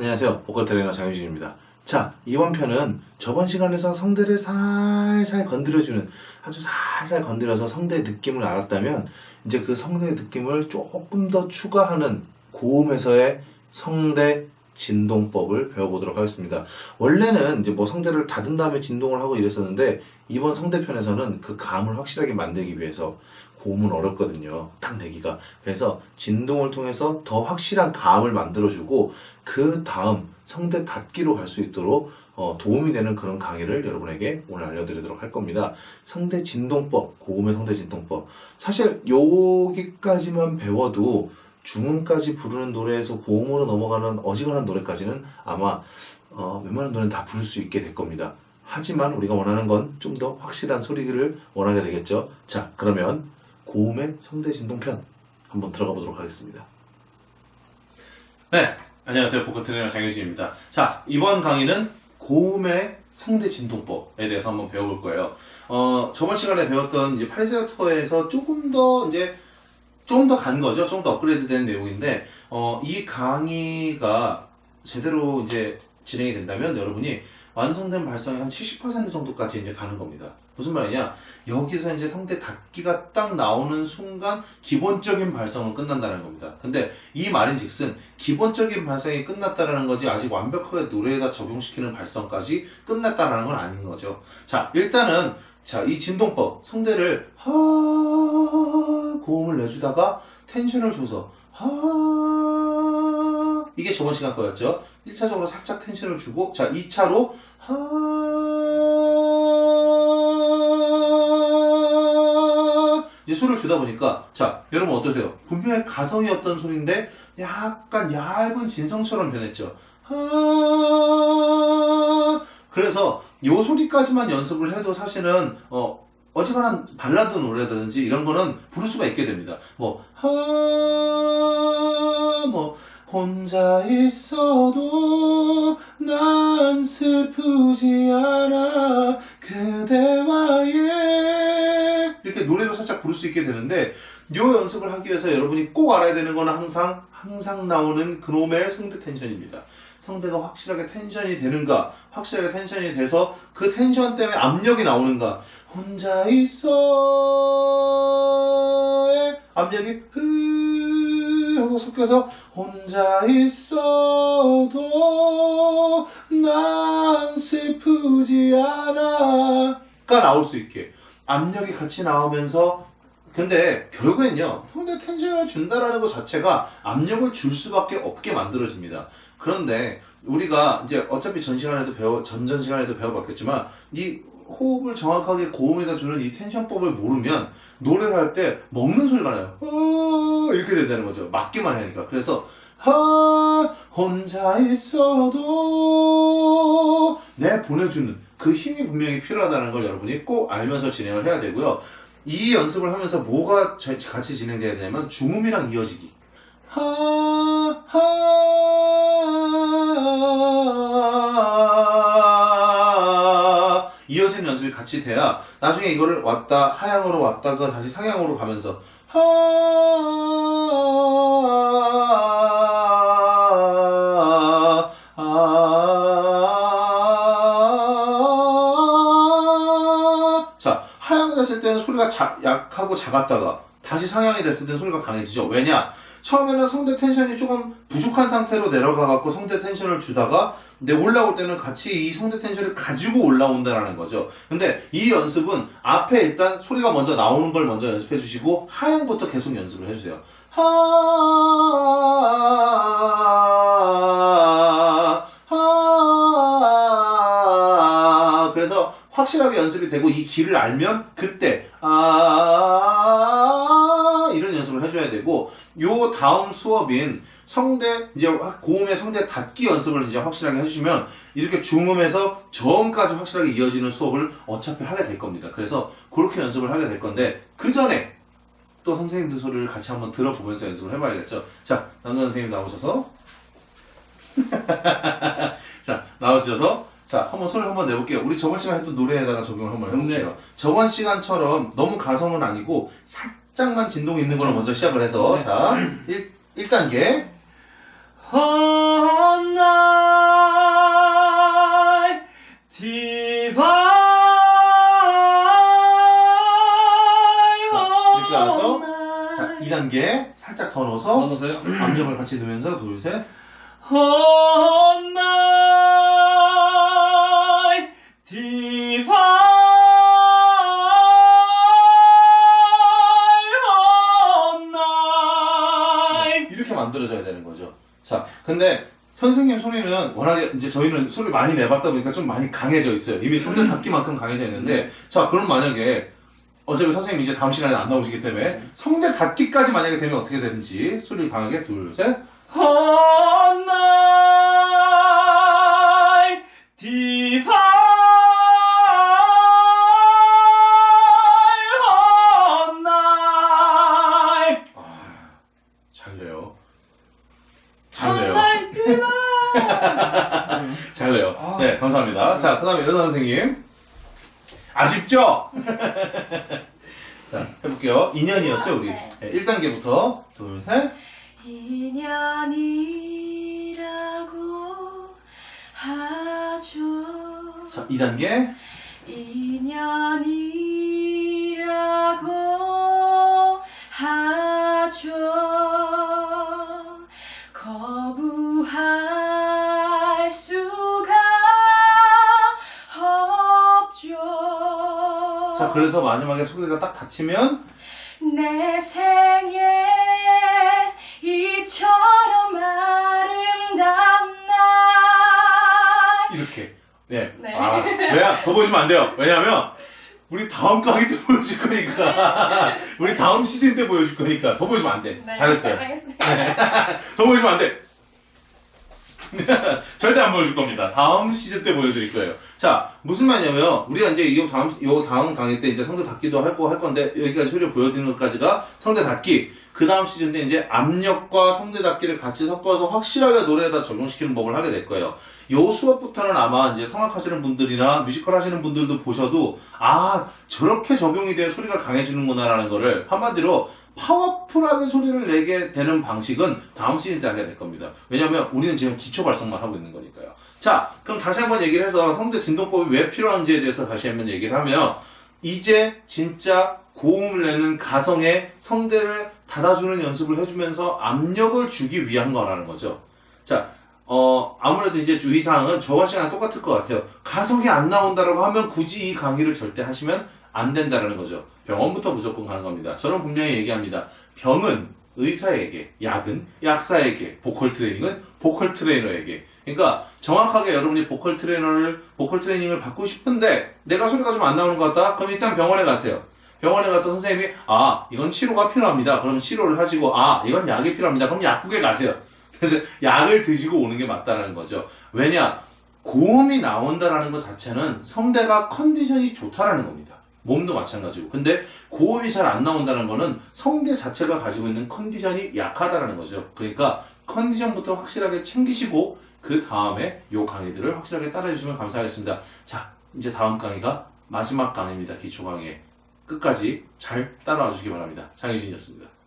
안녕하세요. 보컬 트레이너 장유진입니다. 자, 이번 편은 저번 시간에서 성대를 살살 건드려주는 아주 살살 건드려서 성대의 느낌을 알았다면 이제 그 성대의 느낌을 조금 더 추가하는 고음에서의 성대 진동법을 배워보도록 하겠습니다. 원래는 이제 뭐 성대를 닫은 다음에 진동을 하고 이랬었는데 이번 성대편에서는 그 감을 확실하게 만들기 위해서 고음은 어렵거든요. 딱 내기가. 그래서 진동을 통해서 더 확실한 감을 만들어주고 그 다음 성대 닫기로 갈 수 있도록 어, 도움이 되는 그런 강의를 여러분에게 오늘 알려드리도록 할 겁니다. 성대 진동법, 고음의 성대 진동법. 사실 여기까지만 배워도 중음까지 부르는 노래에서 고음으로 넘어가는 어지간한 노래까지는 아마 어, 웬만한 노래는 다 부를 수 있게 될 겁니다. 하지만 우리가 원하는 건 좀 더 확실한 소리를 원하게 되겠죠. 자, 그러면 고음의 성대 진동편 한번 들어가 보도록 하겠습니다. 네, 안녕하세요. 보컬 트레이너 장효진입니다. 자, 이번 강의는 고음의 성대 진동법에 대해서 한번 배워볼 거예요. 어, 저번 시간에 배웠던 이제 투어에서 조금 더 이제 좀 더 간 거죠. 좀 더 업그레이드 된 내용인데, 어, 이 강의가 제대로 이제 진행이 된다면 여러분이 완성된 발성의 한 70% 정도까지 이제 가는 겁니다. 무슨 말이냐? 여기서 이제 성대 닫기가 딱 나오는 순간 기본적인 발성은 끝난다는 겁니다. 근데 이 말인 즉슨 기본적인 발성이 끝났다라는 거지 아직 완벽하게 노래에다 적용시키는 발성까지 끝났다라는 건 아닌 거죠. 자, 일단은 자, 이 진동법 성대를 하 고음을 내주다가 텐션을 줘서 하 이게 저번 시간 거였죠. 1차적으로 살짝 텐션을 주고 자, 2차로 하 이제 소리를 주다 보니까 자, 여러분 어떠세요? 분명히 가성이 어떤 소리인데 약간 얇은 진성처럼 변했죠. 하 그래서 요 소리까지만 연습을 해도 사실은 어 어지간한 발라드 노래라든지 이런 거는 부를 수가 있게 됩니다. 뭐, 하, 뭐, 혼자 있어도 난 슬프지 않아 이렇게 부를 수 있게 되는데 요 연습을 하기 위해서 여러분이 꼭 알아야 되는 거는 항상 항상 나오는 그놈의 성대 텐션입니다. 성대가 확실하게 텐션이 되는가, 확실하게 텐션이 돼서 그 텐션 때문에 압력이 나오는가. 혼자 있어의 압력이 흐 하고 섞여서 혼자 있어도 난 슬프지 않아가 나올 수 있게 압력이 같이 나오면서 근데 결국엔요 성대 텐션을 준다라는 것 자체가 압력을 줄 수밖에 없게 만들어집니다. 그런데 우리가 이제 어차피 전 시간에도 배워 전전 시간에도 배워봤겠지만 이 호흡을 정확하게 고음에다 주는 이 텐션법을 모르면 노래를 할 때 먹는 소리가 나요. 어, 이렇게 된다는 거죠. 맞기만 하니까. 그래서 하 혼자 있어도 내 보내주는 그 힘이 분명히 필요하다는 걸 여러분이 꼭 알면서 진행을 해야 되고요. 이 연습을 하면서 뭐가 자- 같이 진행돼야 되냐면 중음이랑 이어지기. 하 이어지는 연습이 같이 돼야 나중에 이거를 왔다 하향으로 왔다가 다시 상향으로 가면서 하 하향이 됐을 때는 소리가 자- 약하고 작았다가 다시 상향이 됐을 때는 소리가 강해지죠. 왜냐? 처음에는 성대 텐션이 조금 부족한 상태로 내려가갖고 성대 텐션을 주다가 근데 올라올 때는 같이 이 성대 텐션을 가지고 올라온다라는 거죠. 근데 이 연습은 앞에 일단 소리가 먼저 나오는 걸 먼저 연습해 주시고 하향부터 계속 연습을 해주세요. 하, 하, 확실하게 연습이 되고 이 길을 알면 그때 아 이런 연습을 해줘야 되고 요 다음 수업인 성대 이제 고음의 성대 닫기 연습을 이제 확실하게 해주시면 이렇게 중음에서 저음까지 확실하게 이어지는 수업을 어차피 하게 될 겁니다. 그래서 그렇게 연습을 하게 될 건데 그 전에 또 선생님들 소리를 같이 한번 들어보면서 연습을 해봐야겠죠. 자 남자 선생님 나오셔서 자 나오셔서 자, 한번 소리 한번 내볼게요. 우리 저번 시간 했던 노래에다가 적용을 한번 해볼게요. 네. 저번 시간처럼 너무 가성은 아니고 살짝만 진동 있는 걸 먼저 시작을 해서 네. 자, 1, 1단계. 자, 이렇게 와서 자, 2단계 살짝 더 넣어서 더 넣으세요? 압력을 같이 넣으면서 둘, 셋. On thy 이렇게 만들어져야 되는 거죠. 자, 근데 선생님 소리는 워낙에 이제 저희는 소리 많이 내봤다 보니까 좀 많이 강해져 있어요. 이미 성대 닫기만큼 강해져 있는데, 자, 그럼 만약에 어차피 선생님 이제 다음 시간에 안 나오시기 때문에 성대 닫기까지 만약에 되면 어떻게 되는지 소리 강하게 둘, 셋. 잘 내요. 아. 네, 감사합니다. 자, 그 다음에 여자 선생님. 아쉽죠? 자, 해볼게요. 2년이었죠, 우리? 네. 네, 1단계부터. 둘, 셋. 인연이라고 하죠 자, 2단계. 인연이 자, 그래서 마지막에 소리가 딱 닫히면 내 생에 이처럼 아름다운 날 이렇게. 네. 네. 아, 왜야? 더 보여주면 안 돼요. 왜냐면, 우리 다음 강의 때 보여줄 거니까. 우리 다음 시즌 때 보여줄 거니까. 더 보여주면 안 돼. 잘했어요. 알겠습니다. 더 보여주면 안 돼. 절대 안 보여줄 겁니다. 다음 시즌 때 보여드릴 거예요. 자, 무슨 말이냐면, 우리가 이제 이 다음, 요 다음 강의 때 이제 성대 닫기도 할 거 할 건데, 여기까지 소리를 보여드리는 것까지가 성대 닫기. 그 다음 시즌 때 이제 압력과 성대 닫기를 같이 섞어서 확실하게 노래에다 적용시키는 법을 하게 될 거예요. 요 수업부터는 아마 이제 성악 하시는 분들이나 뮤지컬 하시는 분들도 보셔도, 아, 저렇게 적용이 돼 소리가 강해지는구나라는 거를 한마디로 파워풀하게 소리를 내게 되는 방식은 다음 시즌 때 하게 될 겁니다. 왜냐면 우리는 지금 기초 발성만 하고 있는 거니까요. 자, 그럼 다시 한번 얘기를 해서 성대 진동법이 왜 필요한지에 대해서 다시 한번 얘기를 하면 이제 진짜 고음을 내는 가성에 성대를 닫아주는 연습을 해주면서 압력을 주기 위한 거라는 거죠. 자, 어, 아무래도 이제 주의사항은 저번 시간랑 똑같을 것 같아요. 가성이 안 나온다라고 하면 굳이 이 강의를 절대 하시면 안 된다라는 거죠. 병원부터 무조건 가는 겁니다. 저는 분명히 얘기합니다. 병은 의사에게, 약은 약사에게, 보컬 트레이닝은 보컬 트레이너에게. 그러니까 정확하게 여러분이 보컬 트레이너를 보컬 트레이닝을 받고 싶은데 내가 소리가 좀 안 나오는 것 같다. 그럼 일단 병원에 가세요. 병원에 가서 선생님이 아 이건 치료가 필요합니다. 그럼 치료를 하시고 아 이건 약이 필요합니다. 그럼 약국에 가세요. 그래서 약을 드시고 오는 게 맞다라는 거죠. 왜냐 고음이 나온다라는 것 자체는 성대가 컨디션이 좋다라는 겁니다. 몸도 마찬가지고. 근데 고음이 잘 안 나온다는 거는 성대 자체가 가지고 있는 컨디션이 약하다라는 거죠. 그러니까 컨디션부터 확실하게 챙기시고 그 다음에 요 강의들을 확실하게 따라해 주시면 감사하겠습니다. 자, 이제 다음 강의가 마지막 강의입니다. 기초 강의. 끝까지 잘 따라와 주시기 바랍니다. 장혜진이었습니다.